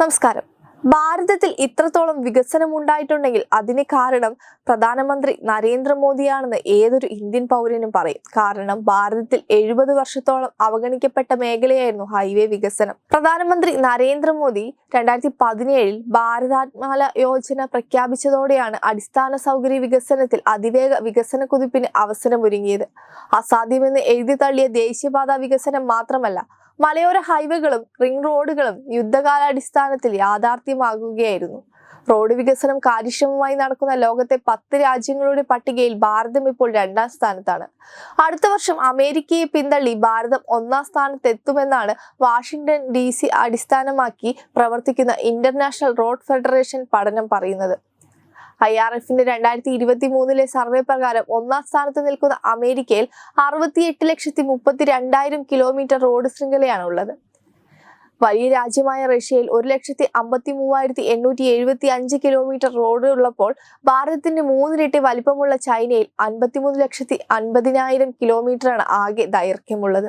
നമസ്കാരം. ഭാരതത്തിൽ ഇത്രത്തോളം വികസനം ഉണ്ടായിട്ടുണ്ടെങ്കിൽ അതിന് കാരണം പ്രധാനമന്ത്രി നരേന്ദ്രമോദിയാണെന്ന് ഏതൊരു ഇന്ത്യൻ പൗരനും പറയും. കാരണം ഭാരതത്തിൽ എഴുപത് വർഷത്തോളം അവഗണിക്കപ്പെട്ട മേഖലയായിരുന്നു ഹൈവേ വികസനം. പ്രധാനമന്ത്രി നരേന്ദ്രമോദി രണ്ടായിരത്തി പതിനേഴിൽ ഭാരതാത്മാല യോജന പ്രഖ്യാപിച്ചതോടെയാണ് അടിസ്ഥാന സൗകര്യ വികസനത്തിൽ അതിവേഗ വികസന കുതിപ്പിന് അവസരമൊരുങ്ങിയത്. അസാധ്യമെന്ന് എഴുതി തള്ളിയ ദേശീയപാത വികസനം മാത്രമല്ല മലയോര ഹൈവേകളും റിംഗ് റോഡുകളും യുദ്ധകാലാടിസ്ഥാനത്തിൽ യാഥാർത്ഥ്യമാകുകയായിരുന്നു. റോഡ് വികസനം കാര്യക്ഷമമായി നടക്കുന്ന ലോകത്തെ പത്ത് രാജ്യങ്ങളുടെ പട്ടികയിൽ ഭാരതം ഇപ്പോൾ രണ്ടാം സ്ഥാനത്താണ്. അടുത്ത വർഷം അമേരിക്കയെ പിന്തള്ളി ഭാരതം ഒന്നാം സ്ഥാനത്തെത്തുമെന്നാണ് വാഷിംഗ്ടൺ ഡി അടിസ്ഥാനമാക്കി പ്രവർത്തിക്കുന്ന ഇന്റർനാഷണൽ റോഡ് ഫെഡറേഷൻ പഠനം പറയുന്നത്. ഐ ആർ എഫിന്റെ രണ്ടായിരത്തി ഇരുപത്തി മൂന്നിലെ സർവേ പ്രകാരം ഒന്നാം സ്ഥാനത്ത് നിൽക്കുന്ന അമേരിക്കയിൽ അറുപത്തിയെട്ട് ലക്ഷത്തി മുപ്പത്തി രണ്ടായിരം കിലോമീറ്റർ റോഡ് ശൃംഖലയാണ് ഉള്ളത് വലിയ രാജ്യമായ റഷ്യയിൽ ഒരു ലക്ഷത്തി അമ്പത്തി മൂവായിരത്തി എണ്ണൂറ്റി എഴുപത്തി അഞ്ച് കിലോമീറ്റർ റോഡ് ഉള്ളപ്പോൾ ഭാരതത്തിന്റെ മൂന്നിരട്ടി വലിപ്പമുള്ള ചൈനയിൽ അൻപത്തിമൂന്ന് ലക്ഷത്തി അൻപതിനായിരം കിലോമീറ്ററാണ് ആകെ ദൈർഘ്യമുള്ളത്.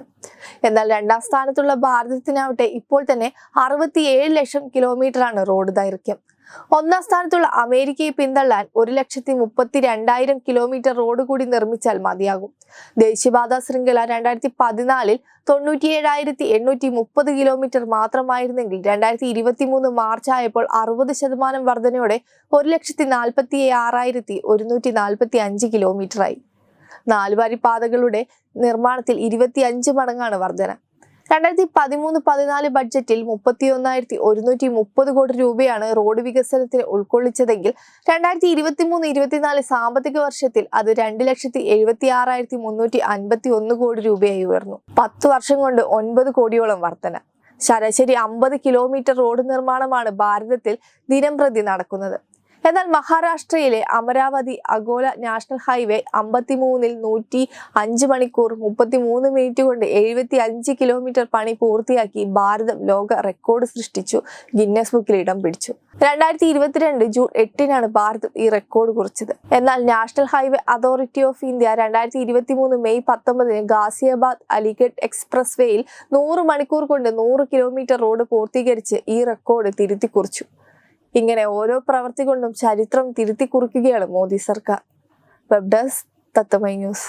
എന്നാൽ രണ്ടാം സ്ഥാനത്തുള്ള ഭാരതത്തിനാവട്ടെ ഇപ്പോൾ തന്നെ അറുപത്തിയേഴ് ലക്ഷം കിലോമീറ്ററാണ് റോഡ് ദൈർഘ്യം. ഒന്നാം സ്ഥാനത്തുള്ള അമേരിക്കയെ പിന്തള്ളാൻ ഒരു ലക്ഷത്തി മുപ്പത്തി രണ്ടായിരം കിലോമീറ്റർ റോഡ് കൂടി നിർമ്മിച്ചാൽ മതിയാകും. ദേശീയപാത ശൃംഖല രണ്ടായിരത്തി പതിനാലിൽ തൊണ്ണൂറ്റിയേഴായിരത്തി എണ്ണൂറ്റി മുപ്പത് കിലോമീറ്റർ മാത്രമായിരുന്നെങ്കിൽ രണ്ടായിരത്തി ഇരുപത്തി മൂന്ന് മാർച്ച് ആയപ്പോൾ അറുപത് ശതമാനം വർധനയോടെ ഒരു ലക്ഷത്തി നാൽപ്പത്തി ആറായിരത്തി ഒരുന്നൂറ്റി നാൽപ്പത്തി അഞ്ച് കിലോമീറ്ററായി നാലുവരി പാതകളുടെ നിർമ്മാണത്തിൽ ഇരുപത്തി അഞ്ച് മടങ്ങാണ് വർധന. രണ്ടായിരത്തി പതിമൂന്ന് പതിനാല് ബഡ്ജറ്റിൽ മുപ്പത്തി ഒന്നായിരത്തി ഒരുന്നൂറ്റി മുപ്പത് കോടി രൂപയാണ് റോഡ് വികസനത്തിൽ ഉൾക്കൊള്ളിച്ചതെങ്കിൽ രണ്ടായിരത്തി ഇരുപത്തി മൂന്ന് ഇരുപത്തിനാല് സാമ്പത്തിക വർഷത്തിൽ അത് രണ്ട് ലക്ഷത്തി എഴുപത്തി ആറായിരത്തി മുന്നൂറ്റി അൻപത്തി ഒന്ന് കോടി രൂപയായി ഉയർന്നു. പത്ത് വർഷം കൊണ്ട് ഒൻപത് കോടിയോളം വർധന. ശരാശരി അമ്പത് കിലോമീറ്റർ റോഡ് നിർമ്മാണമാണ് ഭാരതത്തിൽ ദിനം പ്രതി നടക്കുന്നത്. എന്നാൽ മഹാരാഷ്ട്രയിലെ അമരാവതി അഗോല നാഷണൽ ഹൈവേ അമ്പത്തിമൂന്നിൽ നൂറ്റി അഞ്ച് മണിക്കൂർ മുപ്പത്തി മൂന്ന് മിനിറ്റ് കൊണ്ട് എഴുപത്തി അഞ്ച് കിലോമീറ്റർ പണി പൂർത്തിയാക്കി ഭാരതം ലോക റെക്കോർഡ് സൃഷ്ടിച്ചു. ഗിന്നസ് ബുക്കിൽ ഇടം പിടിച്ചു. രണ്ടായിരത്തി ഇരുപത്തിരണ്ട് ജൂൺ എട്ടിനാണ് ഭാരതം ഈ റെക്കോർഡ് കുറിച്ചത്. എന്നാൽ National Highway Authority of India രണ്ടായിരത്തി ഇരുപത്തി മൂന്ന് മെയ് പത്തൊമ്പതിന് ഗാസിയാബാദ് അലിഗഡ് എക്സ്പ്രസ് വേയിൽ നൂറ് മണിക്കൂർ കൊണ്ട് നൂറ് കിലോമീറ്റർ റോഡ് പൂർത്തീകരിച്ച് ഈ റെക്കോർഡ് തിരുത്തി കുറിച്ചു ഇങ്ങനെ ഓരോ പ്രവർത്തി കൊണ്ടും ചരിത്രം തിരുത്തി കുറിക്കുകയാണ് മോദി സർക്കാർ. വെബ് ഡെസ്ക് തത്വമൈ ന്യൂസ്